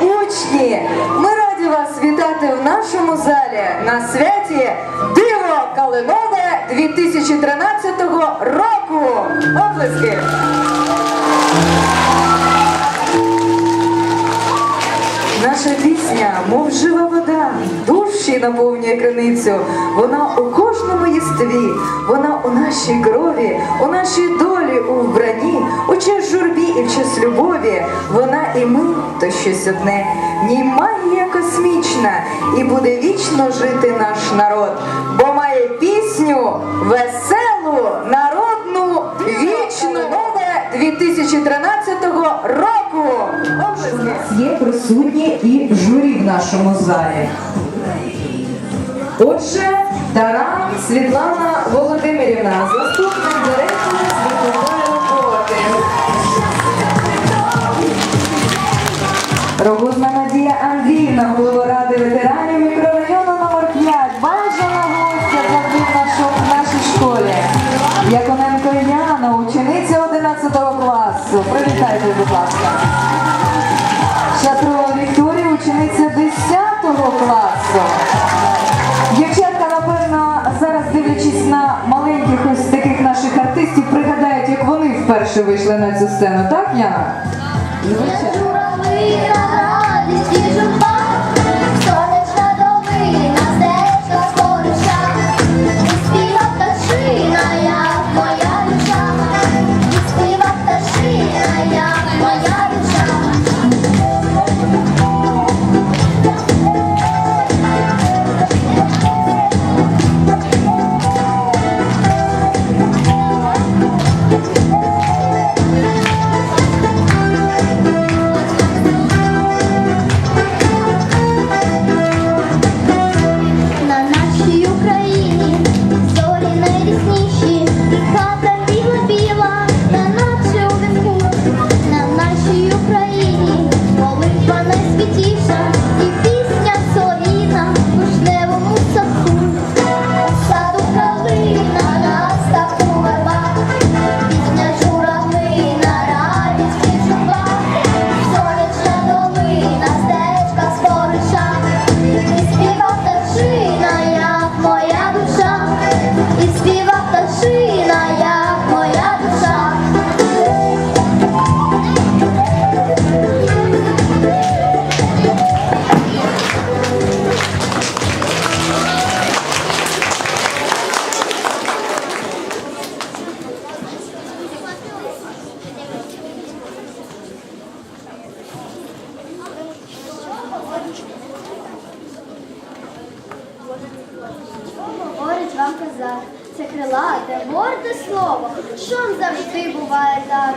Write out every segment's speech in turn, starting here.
учні, ми раді вас вітати в нашому залі на святі Диво Калинове 2013 року. Оплески! Наша пісня, мов жива вода, душі наповнює криницю. Вона у кожному єстві, вона у нашій крові, у нашій долі, у вбранні, у час журбі і в час любові. Вона і ми то щось одне. Магія космічна, і буде вічно жити наш народ, бо має пісню веселу, народну, вічну нове 2013 року. Є присутні і журі в нашому залі. Отже, Таран Світлана Володимирівна, заступник Привітайте, будь ласка. Шатрова Вікторія, учениця 10 класу. Дівчатка, напевно, зараз дивлячись на маленьких ось таких наших артистів, пригадають, як вони вперше вийшли на цю сцену, так, Яна? Звичайно. Козак, це крилате, горде слово, що завжди буває так,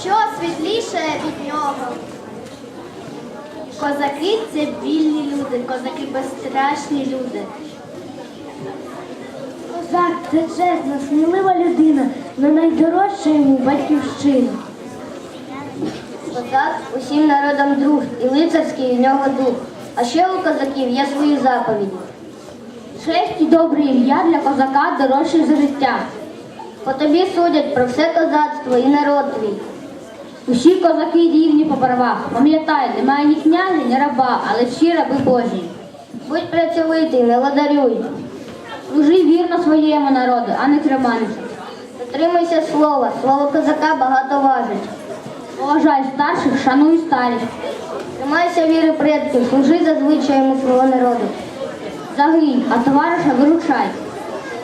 що світліше від нього. Козаки це вільні люди, козаки безстрашні люди. Козак це чесна, смілива людина, на найдорожча йому батьківщина. Козак усім народам друг, і лицарський у нього дух. А ще у козаків є свої заповіді. Честь і добре ім'я для козака дорожче за життя. По тобі судять про все козацтво і народ твій. Усі козаки рівні по правах. Пам'ятай, немає ні князя, ні раба, але всі раби Божі. Будь працьовитий, не ладарюй. Служи вірно своєму народу, а не креманцю. Дотримуйся слова, слово козака багато важить. Поважай старших, шануй старість. Тримайся віри предків, служи за звичаями свого народу. Загинь, а товариша виручай.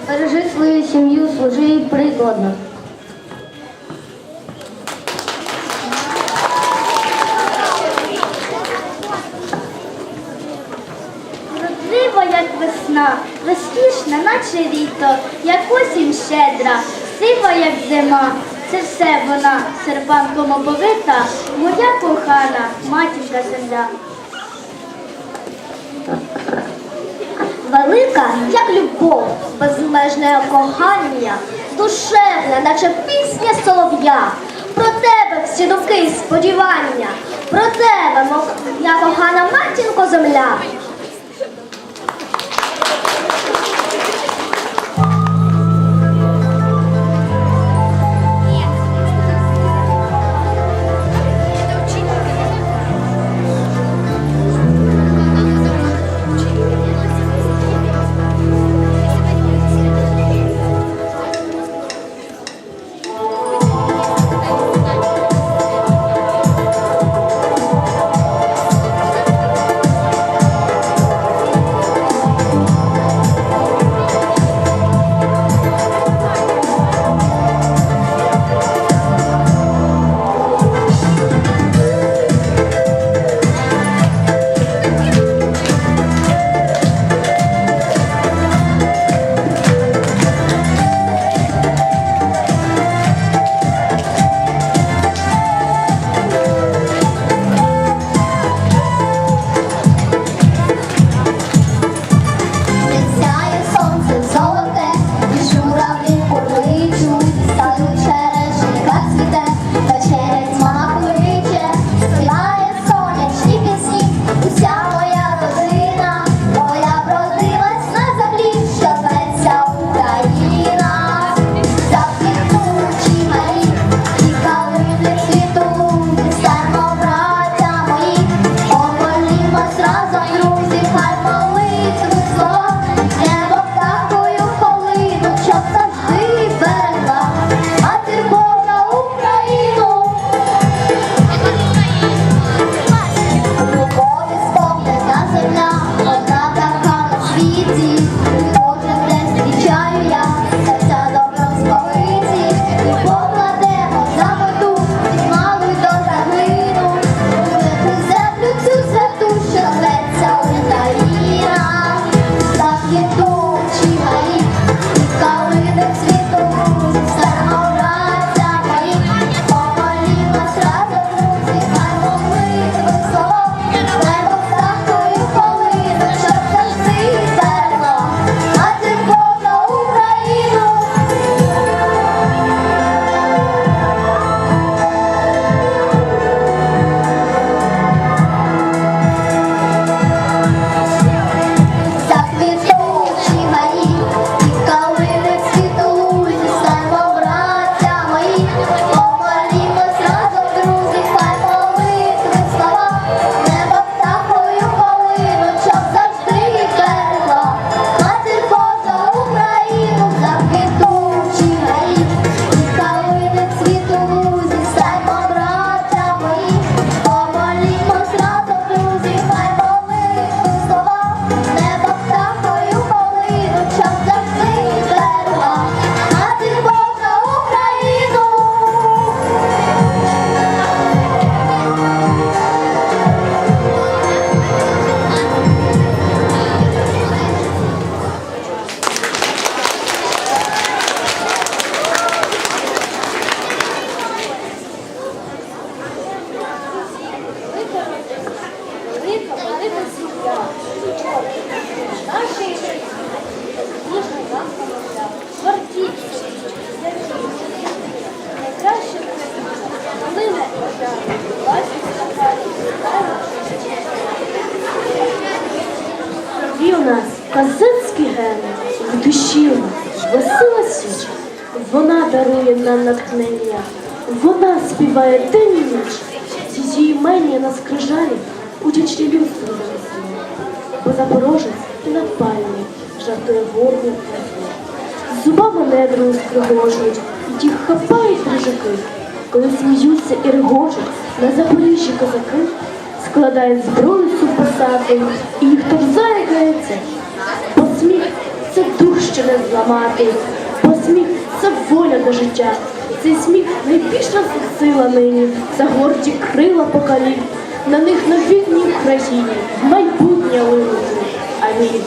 Бережи свою сім'ю, служи їй прикладно. Вродлива, як весна, розкішна, наче літо, як осінь щедра, сива, як зима. Це все вона, серпанком оповита, моя кохана, матінка земля. Велика, як любов, безмежне кохання, душевна, наче пісня солов'я. Про тебе всі думки і сподівання, про тебе, моя кохана матінко земля. 北。Натхнення, вона співає день і ніч. Її імені на скрижалі учать людство дорослі. Бо запорожець і надпальний жартує гордо Зубами недру скригожують, і їх хапають рижаки. Коли сміються і регочуть, на Запоріжжі козаки складають зброю супосати, і їх торзає гається. Бо сміх це дух, що не зламати, бо сміх це воля до життя. Цей сміх найбільша сила нині, це горді крила поколінь. На них на вільній країні майбутнє виросте. Амінь.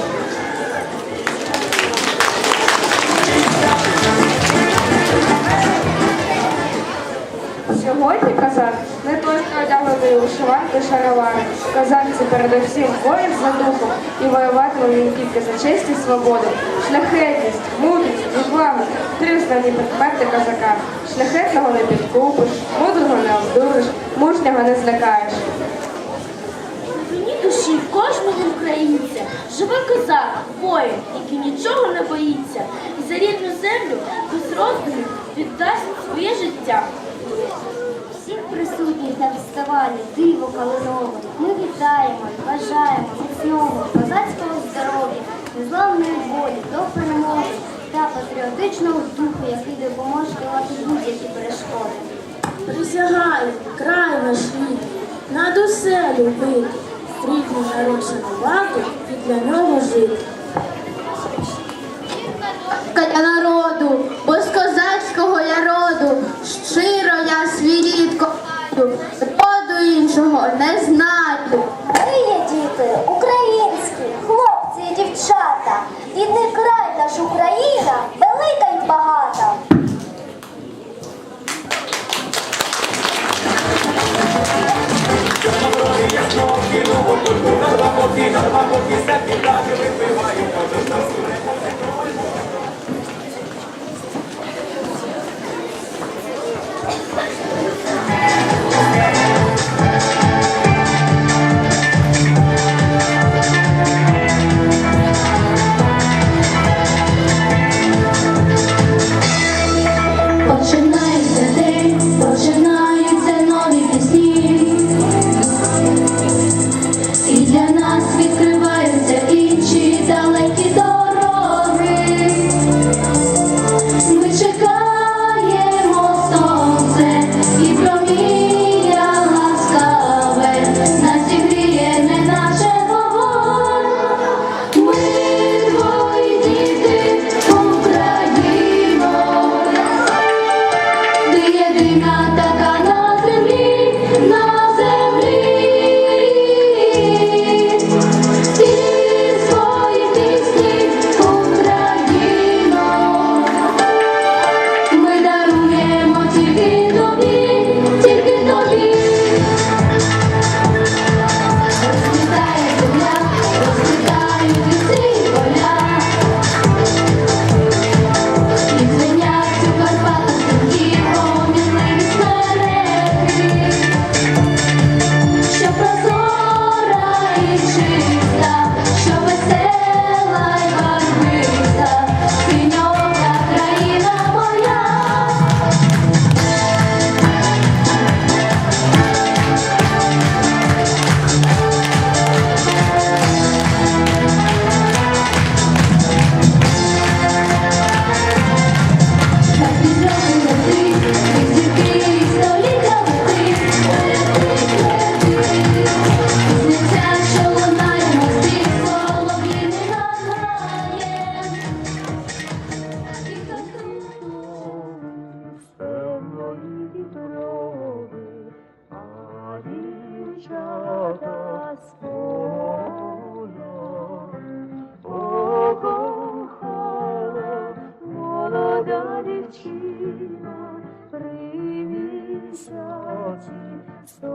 Сьогодні козак не той, хто одягнутий у вишиванки шаровари. Козак це передусім воїн за духом і воюватиме він тільки за честь і свободу. Шляхетність, мудрість, відвага – три основні предмети козака. Шляхетного не підкупиш, мудрого не обдуриш, мужнього не злякаєш. Глибині душі кожного українця живе козак, воїн, який нічого не боїться, і за рідну землю без роздумів віддасть своє життя. Всіх присутніх на фестивалі Диво Калинове ми вітаємо бажаємо міцного козацького здоров'я, незламної волі патріотичного духу, який допоможе долати будь-які перешкоди. Присягаю, край наш рід, над усе любити, стрітній народ шанувати і для нього жити. Для народу, бо з козацького я роду, щиро я свій рід кохаю, роду іншого не знаю. so